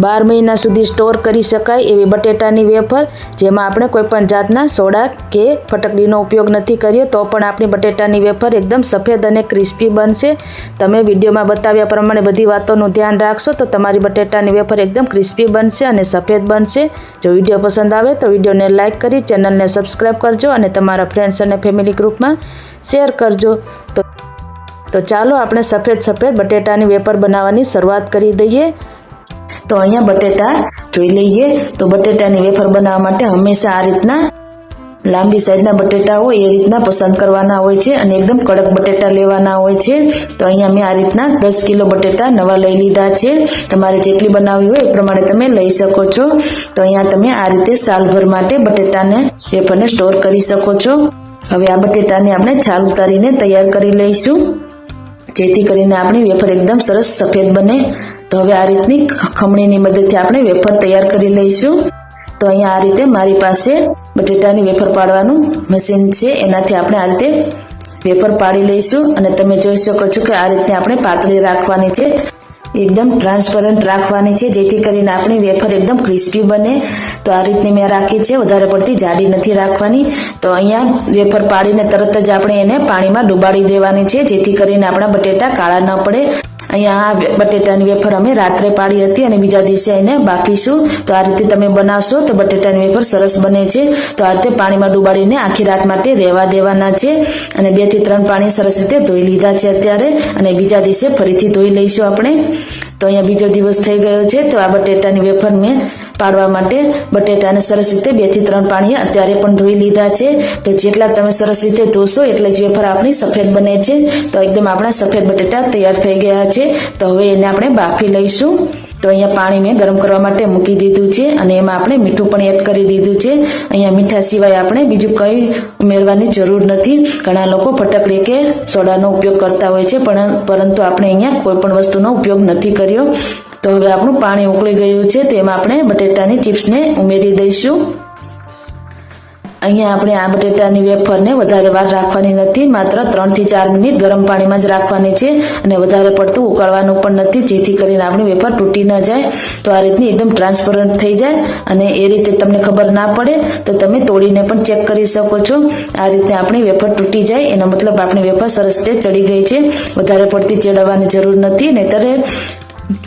બાર મહિના સુધી સ્ટોર કરી શકાય એવી બટેટાની વેફર, જેમાં આપણે કોઈપણ જાતના સોડા કે ફટકડીનો ઉપયોગ નથી કર્યો, તો પણ આપણી બટેટાની વેફર એકદમ સફેદ અને ક્રિસ્પી બનશે. તમે વિડીયોમાં બતાવ્યા પ્રમાણે બધી વાતોનું ધ્યાન રાખશો તો તમારી બટેટાની વેફર એકદમ ક્રિસ્પી બનશે અને સફેદ બનશે. જો વીડિયો પસંદ આવે તો વિડીયોને લાઇક કરી, ચેનલને સબસ્ક્રાઈબ કરજો અને તમારા ફ્રેન્ડ્સ અને ફેમિલી ગ્રુપમાં શેર કરજો. તો તો ચાલો આપણે સફેદ સફેદ બટેટાની વેફર બનાવવાની શરૂઆત કરી દઈએ. તો અહીંયા બટેટા જોઈ લઈએ. તો બટેટાની વેફર બનાવવા માટે હંમેશા આ રીતના લાંબી સાઈઝના બટેટા હોય એ રીતના પસંદ કરવાના હોય છે અને એકદમ કડક બટેટા લેવાના હોય છે. તો અહીંયા મેં આ રીતના દસ કિલો બટેટા નવા લઈ લીધા છે. તમારે જેટલી બનાવવી હોય એ પ્રમાણે તમે લઈ શકો છો. તો અહીંયા તમે આ રીતે સાલભર માટે બટેટાને વેફરને સ્ટોર કરી શકો છો. હવે આ બટેટાને આપણે છાલ ઉતારીને તૈયાર કરી લઈશું. જેથી કરીને આપણી વેફર એકદમ સરસ સફેદ બને. તો હવે આ રીતની ખમણીની મદદથી આપણે વેફર તૈયાર કરી લઈશું. તો અહીંયા આ રીતે મારી પાસે બટેટાની વેફર પાડવાનું મશીન છે. એનાથી આપણે આ રીતે વેફર પાડી લઈશું. અને તમે જોઈ શકો છો કે આ રીતે આપણે પાતળી રાખવાની છે. એકદમ ટ્રાન્સપરન્ટ રાખવાની છે, જેથી કરીને આપણી વેફર એકદમ ક્રિસ્પી બને. તો આ રીતની મેં રાખી છે. વધારે પડતી જાડી નથી રાખવાની. તો અહીંયા વેફર પાડીને તરત જ આપણે એને પાણીમાં ડુબાડી દેવાની છે, જેથી કરીને આપણા બટેટા કાળા ન પડે. અહીંયા આ બટેટાની વેફર અમે રાત્રે પાડી હતી અને બીજા દિવસે એને બાફીશું તો આ રીતે તમે બનાવશો તો બટેટાની વેફર સરસ બને છે. તો આ રીતે પાણીમાં ડુબાડીને આખી રાત માટે રહેવા દેવાના છે. અને બેથી ત્રણ પાણી સરસ રીતે ધોઈ લીધા છે અત્યારે. અને બીજા દિવસે ફરીથી ધોઈ લઈશું આપણે. તો અહીંયા બીજો દિવસ થઈ ગયો છે. તો આ બટેટાની વેફર મેં પાડવા માટે બટેટાને સરસ રીતે બેથી ત્રણ પાણીએ અત્યારે પણ ધોઈ લીધા છે. તો જેટલા તમે સરસ રીતે ધોશો એટલે જ વેફર આપણી સફેદ બને છે. તો એકદમ આપણા સફેદ બટેટા તૈયાર થઈ ગયા છે. તો હવે એને આપણે બાફી લઈશું. તો અહીંયા પાણી મેં ગરમ કરવા માટે મૂકી દીધું છે અને એમાં આપણે મીઠું પણ એડ કરી દીધું છે. અહીંયા મીઠા સિવાય આપણે બીજું કંઈ ઉમેરવાની જરૂર નથી. ઘણા લોકો ફટકડી કે સોડાનો ઉપયોગ કરતા હોય છે, પણ પરંતુ આપણે અહીંયા કોઈ પણ વસ્તુનો ઉપયોગ નથી કર્યો. તો હવે આપણું પાણી ઉકળી ગયું છે, તો એમાં આપણે બટેટાની ચિપ્સને ઉમેરી દઈશું. અહીંયા આપણે આ બટેટાની વેફરને વધારે વાર રાખવાની નથી, માત્ર ત્રણથી ચાર મિનિટ ગરમ પાણીમાં જ રાખવાની છે અને વધારે પડતું ઉકાળવાનું પણ નથી, જેથી કરીને આપણી વેફર તૂટી ન જાય. તો આ રીતની એકદમ ટ્રાન્સપરન્ટ થઈ જાય અને એ રીતે તમને ખબર ના પડે, તો તમે તોડીને પણ ચેક કરી શકો છો. આ રીતે આપણી વેફર તૂટી જાય, એનો મતલબ આપણી વેફર સરસ રીતે ચડી ગઈ છે. વધારે પડતી ચેડવવાની જરૂર નથી, નહીતર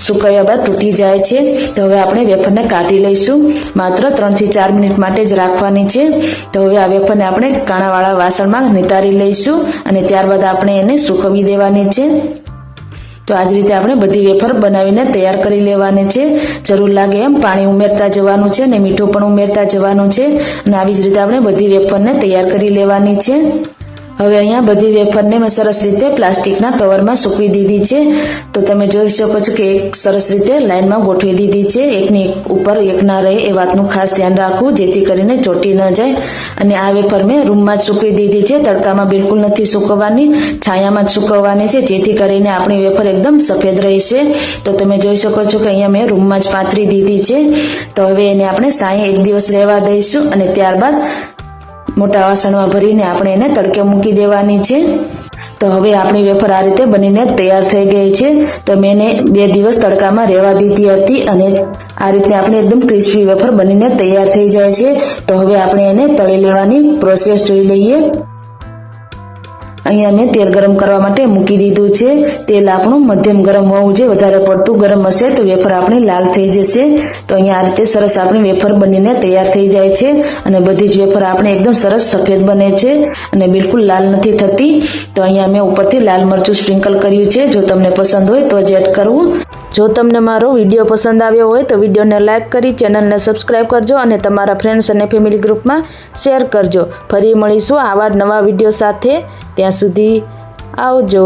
સુકાવ્યા બાદ તૂટી જાય છે. તો હવે આપણે વેફરને કાઢી લઈશું. માત્ર ત્રણથી ચાર મિનિટ માટે જ રાખવાની છે. તો હવે આ વેફરને આપણે કાણાવાળા વાસણમાં નિતારી લઈશું અને ત્યારબાદ આપણે એને સુકવી દેવાની છે. તો આ જ રીતે આપણે બધી વેફર બનાવીને તૈયાર કરી લેવાની છે. જરૂર લાગે એમ પાણી ઉમેરતા જવાનું છે અને મીઠું પણ ઉમેરતા જવાનું છે. અને આવી જ રીતે આપણે બધી વેફરને તૈયાર કરી લેવાની છે. હવે અહીંયા બધી વેફરને મેં સરસ રીતે પ્લાસ્ટિકના કવરમાં સૂકવી દીધી છે. તો તમે જોઈ શકો છો કે એક સરસ રીતે લાઇનમાં ગોઠવી દીધી છે. એકની ઉપર એક ના રહે એ વાતનું ખાસ ધ્યાન રાખવું, જેથી કરીને ચોટી ન જાય. અને આ વેફર મેં રૂમમાં જ સૂકવી દીધી છે. તડકામાં બિલકુલ નથી સૂકવવાની, છાયામાં જ સૂકવવાની છે, જેથી કરીને આપણી વેફર એકદમ સફેદ રહેશે. તો તમે જોઈ શકો છો કે અહીંયા મેં રૂમમાં જ પાથરી દીધી છે. તો હવે એને આપણે સાંય એક દિવસ રહેવા દઈશું અને ત્યારબાદ મોટા વાસણમાં ભરીને આપણે એને તડકે મૂકી દેવાની છે. તો હવે આપણી વેફર આ રીતે બનીને તૈયાર થઈ ગઈ છે. તો મેં એને બે દિવસ તડકામાં રહેવા દીધી હતી અને આ રીતે આપણે એકદમ ક્રિસ્પી વેફર બનીને તૈયાર થઈ જાય છે. તો હવે આપણે એને તળી લેવાની પ્રોસેસ જોઈ લઈએ. અહીંયા મેં તેલ ગરમ કરવા માટે મૂકી દીધું છે. તેલ આપણું મધ્યમ ગરમ હોવું જોઈએ. વધારે પડતું ગરમ હશે તો વેફર આપણી લાલ થઈ જશે. તો અહીંયા આ રીતે સરસ આપણી વેફર બનીને તૈયાર થઈ જાય છે. અને બધી જ વેફર આપણે એકદમ સરસ સફેદ બને છે અને બિલકુલ લાલ નથી થતી. તો અહીંયા મેં ઉપરથી લાલ મરચું સ્પ્રિંકલ કર્યું છે. જો તમને પસંદ હોય તો જ એડ કરવું. જો તમને મારો વીડિયો પસંદ આવ્યો હોય તો વિડીયોને લાઇક કરી ચેનલને સબસ્ક્રાઇબ કરજો અને તમારા ફ્રેન્ડ્સ અને ફેમિલી ગ્રુપમાં શેર કરજો. ફરી મળીશું આવા નવા વીડિયો સાથે. ત્યાં સુધી આવજો.